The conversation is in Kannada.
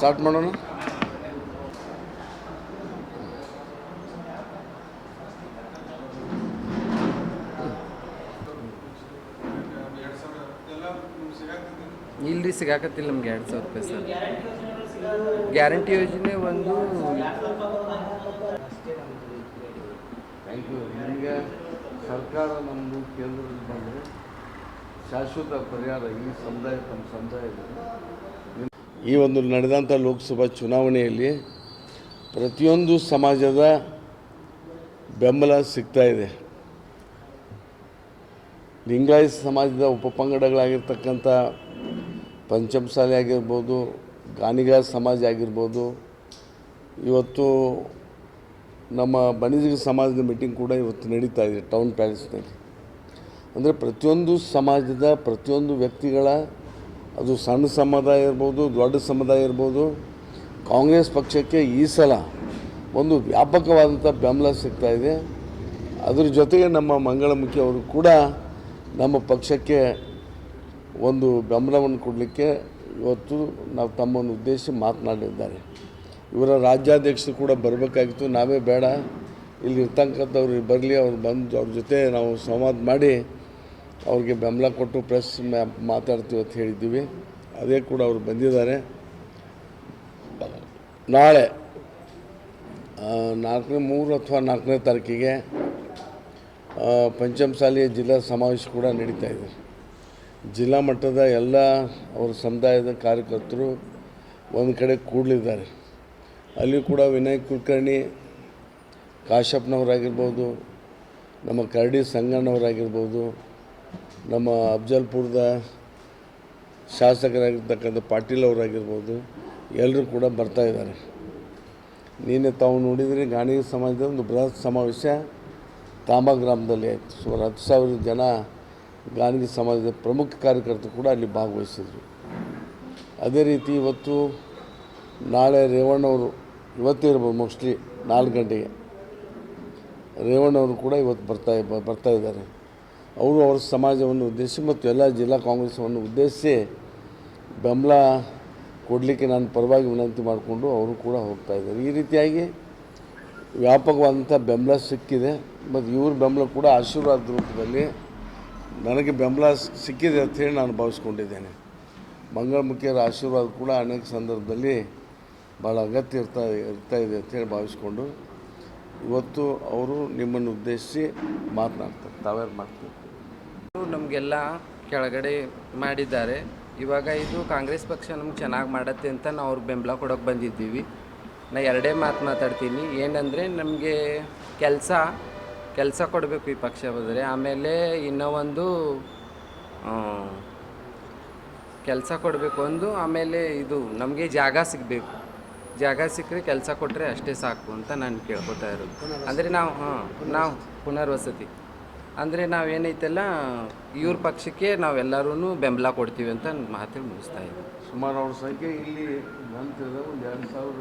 ಸ್ಟಾರ್ಟ್ ಮಾಡೋಣ? ಇಲ್ರಿ ಸಿಗಾಕತ್ತಿಲ್ಲ ನಮ್ಗೆ ಎರಡು ಸಾವಿರ ರೂಪಾಯಿ ಸರ್. ಗ್ಯಾರಂಟಿ ಯೋಜನೆ ಒಂದು ಥ್ಯಾಂಕ್ ಯು ನಿಮಗೆ ಸರ್ಕಾರ ನಮ್ಮದು ಕೇಂದ್ರದಲ್ಲಿ ಬಂದರೆ ಶಾಶ್ವತ ಪರಿಹಾರ ಈ ಸಮುದಾಯ ತಮ್ಮ ಸಮುದಾಯದ ಈ ಒಂದು ನಡೆದಂಥ ಲೋಕಸಭಾ ಚುನಾವಣೆಯಲ್ಲಿ ಪ್ರತಿಯೊಂದು ಸಮಾಜದ ಬೆಂಬಲ ಸಿಗ್ತಾ ಇದೆ. ಲಿಂಗಾಯತ ಸಮಾಜದ ಉಪಪಂಗಡಗಳಾಗಿರ್ತಕ್ಕಂಥ ಪಂಚಮಸಾಲಿ ಆಗಿರ್ಬೋದು ಗಾನಿಗ ಸಮಾಜ ಆಗಿರ್ಬೋದು, ಇವತ್ತು ನಮ್ಮ ಬಣಿಜಿಗ ಸಮಾಜದ ಮೀಟಿಂಗ್ ಕೂಡ ಇವತ್ತು ನಡೀತಾ ಇದೆ, ಟೌನ್ ಪ್ಯಾಲೇಸ್ನಲ್ಲಿ. ಅಂದರೆ ಪ್ರತಿಯೊಂದು ಸಮಾಜದ ಪ್ರತಿಯೊಂದು ವ್ಯಕ್ತಿಗಳ ಅದು ಸಣ್ಣ ಸಮುದಾಯ ಇರ್ಬೋದು, ದೊಡ್ಡ ಸಮುದಾಯ ಇರ್ಬೋದು, ಕಾಂಗ್ರೆಸ್ ಪಕ್ಷಕ್ಕೆ ಈ ಸಲ ಒಂದು ವ್ಯಾಪಕವಾದಂಥ ಬೆಂಬಲ ಸಿಗ್ತಾ ಇದೆ. ಅದ್ರ ಜೊತೆಗೆ ನಮ್ಮ ಮಂಗಳಮುಖಿ ಅವರು ಕೂಡ ನಮ್ಮ ಪಕ್ಷಕ್ಕೆ ಒಂದು ಬೆಂಬಲವನ್ನು ಕೊಡಲಿಕ್ಕೆ ಇವತ್ತು ನಾವು ತಮ್ಮನ್ನು ಉದ್ದೇಶಿಸಿ ಮಾತನಾಡಿದ್ದಾರೆ. ಇವರ ರಾಜ್ಯಾಧ್ಯಕ್ಷರು ಕೂಡ ಬರಬೇಕಾಗಿತ್ತು. ನಾವೇ ಬೇಡ, ಇಲ್ಲಿ ಇರ್ತಕ್ಕಂಥವ್ರು ಬರಲಿ, ಅವ್ರು ಬಂದು ಅವ್ರ ಜೊತೆ ನಾವು ಸಂವಾದ ಮಾಡಿ ಅವ್ರಿಗೆ ಬೆಂಬಲ ಕೊಟ್ಟು ಪ್ರೆಸ್ ಮಾತಾಡ್ತೀವಿ ಅಂತ ಹೇಳಿದ್ದೀವಿ. ಅದೇ ಕೂಡ ಅವರು ಬಂದಿದ್ದಾರೆ. ನಾಳೆ ನಾಲ್ಕನೇ, ಮೂರು ಅಥವಾ ನಾಲ್ಕನೇ ತಾರೀಕಿಗೆ ಪಂಚಮಸಾಲಿಯ ಜಿಲ್ಲಾ ಸಮಾವೇಶ ಕೂಡ ನಡೀತಾ ಇದೆ. ಜಿಲ್ಲಾ ಮಟ್ಟದ ಎಲ್ಲ ಅವರ ಸಮುದಾಯದ ಕಾರ್ಯಕರ್ತರು ಒಂದು ಕಡೆ ಕೂಡಲಿದ್ದಾರೆ. ಅಲ್ಲಿ ಕೂಡ ವಿನಯ್ ಕುಲಕರ್ಣಿ ಕಾಶಪ್ಪನವರಾಗಿರ್ಬೋದು ನಮ್ಮ ಕರಡಿ ಸಂಗಣ್ಣವರಾಗಿರ್ಬೋದು ನಮ್ಮ ಅಫ್ಜಲ್ಪುರದ ಶಾಸಕರಾಗಿರ್ತಕ್ಕಂಥ ಪಾಟೀಲ್ ಅವರಾಗಿರ್ಬೋದು ಎಲ್ಲರೂ ಕೂಡ ಬರ್ತಾ ಇದ್ದಾರೆ. ನಿನ್ನೆ ತಾವು ನೋಡಿದರೆ ಗಾಣಿ ಸಮಾಜದ ಒಂದು ಬೃಹತ್ ಸಮಾವೇಶ ತಾಂಬಾ ಗ್ರಾಮದಲ್ಲಿ ಆಯಿತು. ಸುಮಾರು ಹತ್ತು ಸಾವಿರ ಜನ ಗಾಣಿಗ ಸಮಾಜದ ಪ್ರಮುಖ ಕಾರ್ಯಕರ್ತರು ಕೂಡ ಅಲ್ಲಿ ಭಾಗವಹಿಸಿದರು. ಅದೇ ರೀತಿ ಇವತ್ತು ನಾಳೆ ರೇವಣ್ಣವರು ಇವತ್ತೇ ಇರ್ಬೋದು ಮೋಸ್ಟ್ಲಿ ನಾಲ್ಕು ಗಂಟೆಗೆ ರೇವಣ್ಣವರು ಕೂಡ ಇವತ್ತು ಬರ್ತಾ ಬರ್ತಾ ಇದ್ದಾರೆ. ಅವರು ಅವರ ಸಮಾಜವನ್ನು ಉದ್ದೇಶಿಸಿ ಮತ್ತು ಎಲ್ಲ ಜಿಲ್ಲಾ ಕಾಂಗ್ರೆಸ್ವನ್ನು ಉದ್ದೇಶಿಸಿ ಬೆಂಬಲ ಕೊಡಲಿಕ್ಕೆ ನಾನು ಪರವಾಗಿ ವಿನಂತಿ ಮಾಡಿಕೊಂಡು ಅವರು ಕೂಡ ಹೋಗ್ತಾ ಇದ್ದಾರೆ. ಈ ರೀತಿಯಾಗಿ ವ್ಯಾಪಕವಾದಂಥ ಬೆಂಬಲ ಸಿಕ್ಕಿದೆ ಮತ್ತು ಇವ್ರ ಬೆಂಬಲ ಕೂಡ ಆಶೀರ್ವಾದ ರೂಪದಲ್ಲಿ ನನಗೆ ಬೆಂಬಲ ಸಿಕ್ಕಿದೆ ಅಂತ ಹೇಳಿ ನಾನು ಭಾವಿಸ್ಕೊಂಡಿದ್ದೇನೆ. ಮಂಗಳಮುಖಿಯರ ಆಶೀರ್ವಾದ ಕೂಡ ಅನೇಕ ಸಂದರ್ಭದಲ್ಲಿ ಭಾಳ ಅಗತ್ಯ ಇರ್ತಾ ಇರ್ತಾ ಇದೆ ಅಂತೇಳಿ ಭಾವಿಸ್ಕೊಂಡು ಇವತ್ತು ಅವರು ನಿಮ್ಮನ್ನು ಉದ್ದೇಶಿಸಿ ಮಾತನಾಡ್ತಾರೆ. ತಾವ್ಯಾರು ಮಾಡ್ತಾರೆ? ನಮಗೆಲ್ಲ ಕೆಳಗಡೆ ಮಾಡಿದ್ದಾರೆ. ಇವಾಗ ಇದು ಕಾಂಗ್ರೆಸ್ ಪಕ್ಷ ನಮ್ಗೆ ಚೆನ್ನಾಗಿ ಮಾಡತ್ತೆ ಅಂತ ನಾವು ಅವ್ರಿಗೆ ಬೆಂಬಲ ಕೊಡೋಕೆ ಬಂದಿದ್ದೀವಿ. ನಾ ಎರಡೇ ಮಾತು ಮಾತಾಡ್ತೀನಿ. ಏನಂದರೆ ನಮಗೆ ಕೆಲಸ ಕೆಲಸ ಕೊಡಬೇಕು ಈ ಪಕ್ಷ ಬಂದರೆ ಆಮೇಲೆ ಇನ್ನೂ ಒಂದು ಕೆಲಸ ಕೊಡಬೇಕು ಒಂದು, ಆಮೇಲೆ ಇದು ನಮಗೆ ಜಾಗ ಸಿಗಬೇಕು. ಜಾಗ ಸಿಕ್ಕರೆ ಕೆಲಸ ಕೊಟ್ಟರೆ ಅಷ್ಟೇ ಸಾಕು ಅಂತ ನಾನು ಕೇಳ್ಕೊತಾ ಇರೋದು. ಅಂದರೆ ನಾವು, ಹಾಂ, ನಾವು ಪುನರ್ವಸತಿ. ಅಂದರೆ ಏನೈತೆಲ್ಲ, ಇವ್ರ ಪಕ್ಷಕ್ಕೆ ನಾವೆಲ್ಲರೂ ಬೆಂಬಲ ಕೊಡ್ತೀವಿ ಅಂತ ಮಾತು ಮುಗಿಸ್ತಾ ಇದ್ದೀವಿ. ಸುಮಾರು ಅವ್ರ ಸಂಖ್ಯೆ ಇಲ್ಲಿ ಒಂದು ಎರಡು ಸಾವಿರ.